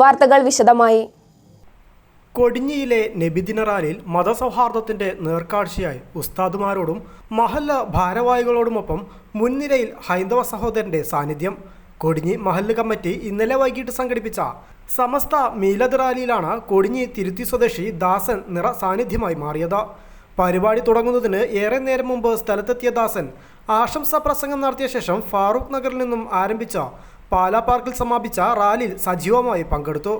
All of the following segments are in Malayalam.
വാർത്തകൾ വിശദമായി. കൊടിഞ്ഞിയിലെ നബിദിന റാലിയിൽ മതസൗഹാർദ്ദത്തിന്റെ നേർക്കാഴ്ചയായി ഉസ്താദുമാരോടും മഹല്ല ഭാരവാഹികളോടുമൊപ്പം മുൻനിരയിൽ ഹൈന്ദവ സഹോദരന്റെ സാന്നിധ്യം. കൊടിഞ്ഞി മഹല്ല് കമ്മിറ്റി ഇന്നലെ വൈകിട്ട് സംഘടിപ്പിച്ച സമസ്ത മീലദ് റാലിയിലാണ് കൊടിഞ്ഞി തിരുത്തി സ്വദേശി ദാസൻ നിറ സാന്നിധ്യമായി മാറിയത്. പരിപാടി തുടങ്ങുന്നതിന് ഏറെ നേരം മുമ്പ് സ്ഥലത്തെത്തിയ ദാസൻ ആശംസാ പ്രസംഗം നടത്തിയ ശേഷം ഫാറൂഖ് നഗറിൽ നിന്നും ആരംഭിച്ച പാലാ പാർക്കിൽ സമാപിച്ച റാലിയിൽ സജീവമായി പങ്കെടുത്തു.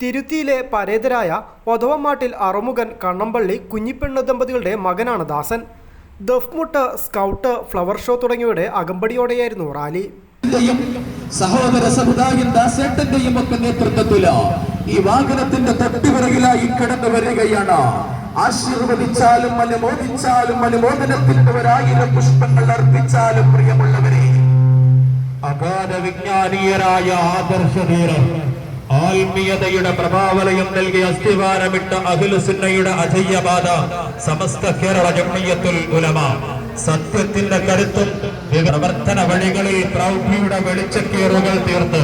തിരുത്തിയിലെ പരേതരായ ഒതവമാട്ടിൽ അറുമുഖൻ കണ്ണമ്പള്ളി കുഞ്ഞിപ്പെണ്ണ ദമ്പതികളുടെ മകനാണ് ദാസൻ. ദഫ്മുട്ട് സ്കൗട്ട് ഫ്ലവർ ഷോ തുടങ്ങിയവയുടെ അകമ്പടിയോടെയായിരുന്നു റാലി. സഹോദര സമുദായം ദാസേട്ടന്റെയും ഒക്കെ നേതൃത്വത്തിൽ ഈ വാഹനത്തിന്റെ തൊട്ടുപിറകിലായി കടന്നു വരികയാണ്. ആശീർവദിച്ചാലും അനുമോദിച്ചാലും അനുമോദനത്തിന്റെ പുഷ്പങ്ങൾ അർപ്പിച്ചാലും പ്രിയമുള്ളവരെ. അഗാധ വിജ്ഞാനീയരായ ആദർശധീരർ ആത്മീയതയുടെ പ്രഭാവലയം നൽകി അസ്ഥിവാരമിട്ട അഖിലുസുന്നയുടെ അജയ്യബാധ സമസ്ത കേരള ജമ്മിയത്തുൽ ഉലമ. സത്യത്തിന്റെ കരുത്തും പ്രവർത്തന വഴികളിൽ പ്രൗഢിയുടെ വെളിച്ചക്കേറുകൾ തീർത്ത്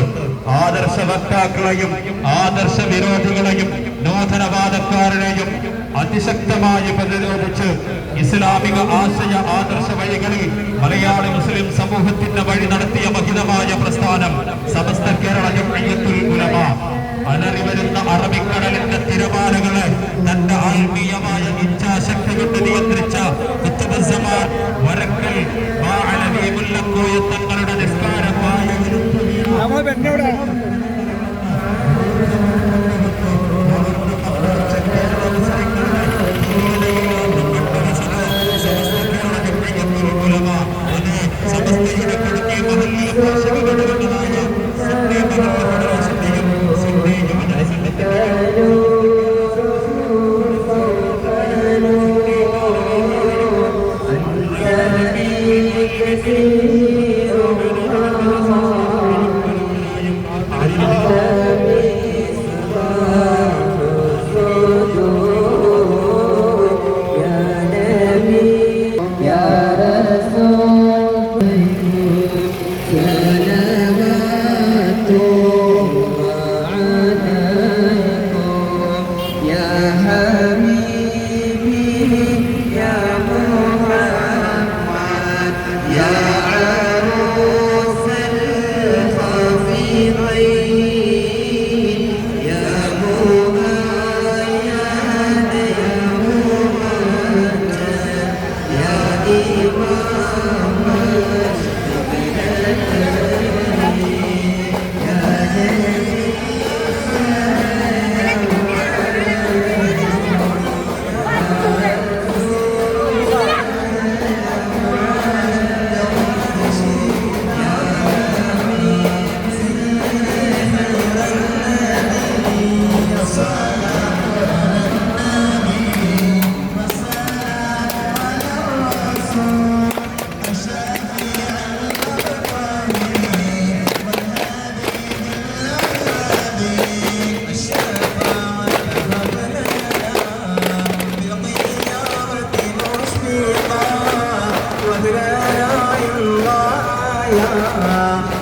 ആദർശ വക്താക്കളെയും ആദർശ വിരോധികളെയും നൂതനവാദക്കാരനെയും അതിശക്തമായി പ്രതിരോധിച്ച് ഇസ്ലാമിക ആശയ ആദർശ വഴികളിൽ മലയാളി മുസ്ലിം സമൂഹത്തിന്റെ വഴി നടത്തിയ മഹിതമായ പ്രസ്ഥാനം സമസ്ത കേരള ഉലമ. അലറി വരുന്ന അറബിക്കടലിന്റെ തിരമാലകളെ തന്റെ ആത്മീയമായ ഇച്ഛാശക്തി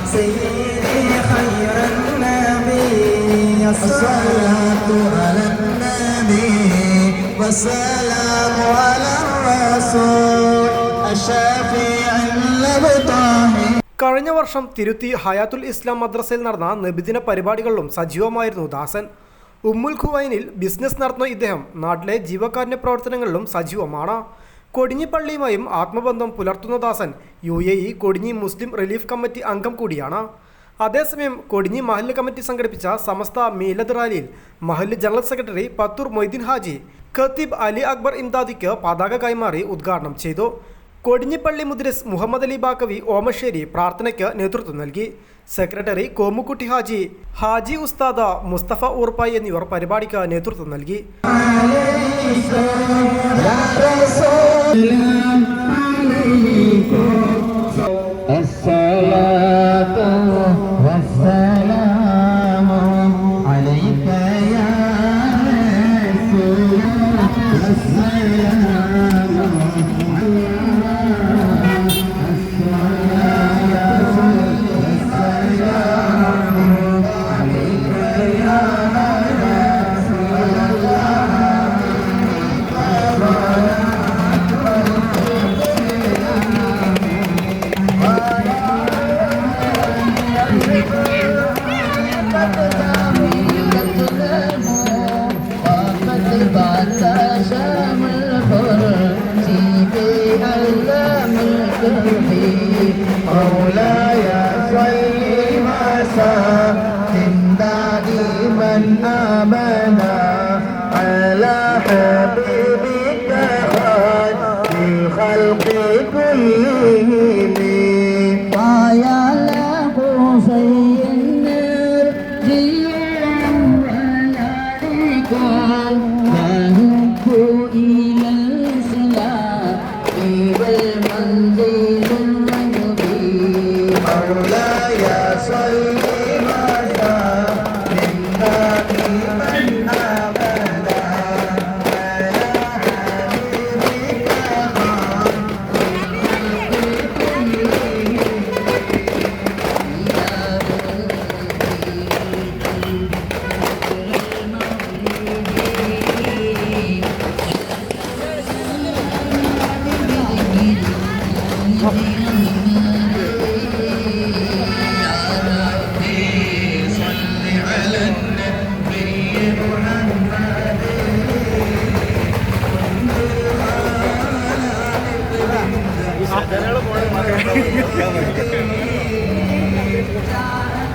سيدي خير النبي الصلاة على النبي والسلام على الرسول الشافع المبطاهي കഴിഞ്ഞ വർഷം തിരുത്തി ഹയാത്തുൽ ഇസ്ലാം മദ്രസയിൽ നടന്ന നബിദിന പരിപാടികളിലും സജീവമായിരുന്നു ദാസൻ ഉമ്മുൽ ഖുവൈനിൽ ബിസിനസ് നടത്തുന്ന ഇദ്ദേഹം നാട്ടിലെ ജീവകാരുണ്യ പ്രവർത്തനങ്ങളിലും സജീവമാണ് കൊടിഞ്ഞിപ്പള്ളിയുമായും ആത്മബന്ധം പുലർത്തുന്ന Dasan U A E Kodinji Muslim relief committee അംഗം കൂടിയാണ്. അതേസമയം കൊടിഞ്ഞി മഹല്ല് കമ്മിറ്റി സംഘടിപ്പിച്ച സമസ്ത മീലദ് റാലിയിൽ മഹല്ല് ജനറൽ സെക്രട്ടറി പത്തൂർ മൊയ്തീൻ ഹാജി ഖത്തീബ് അലി അക്ബർ ഇംദാദിക്ക് പതാക കൈമാറി ഉദ്ഘാടനം ചെയ്തു. കൊടിഞ്ഞിപ്പള്ളി മുദ്രസ് മുഹമ്മദ് അലി ബാക്കവി ഓമശ്ശേരി പ്രാർത്ഥനയ്ക്ക് നേതൃത്വം നൽകി. സെക്രട്ടറി കോമുക്കുട്ടി ഹാജി ഹാജി ഉസ്താദ മുസ്തഫ ഊർപ്പായി എന്നിവർ പരിപാടിക്ക് നേതൃത്വം നൽകി. Esselam من أبدا على حبيبك خير الخلق كلهم طال له في النار جيرا على ركاب فهب إلى الإسلام طيب المنزل الرجبي أرلا يا صلي അയാൾ പോയാൽ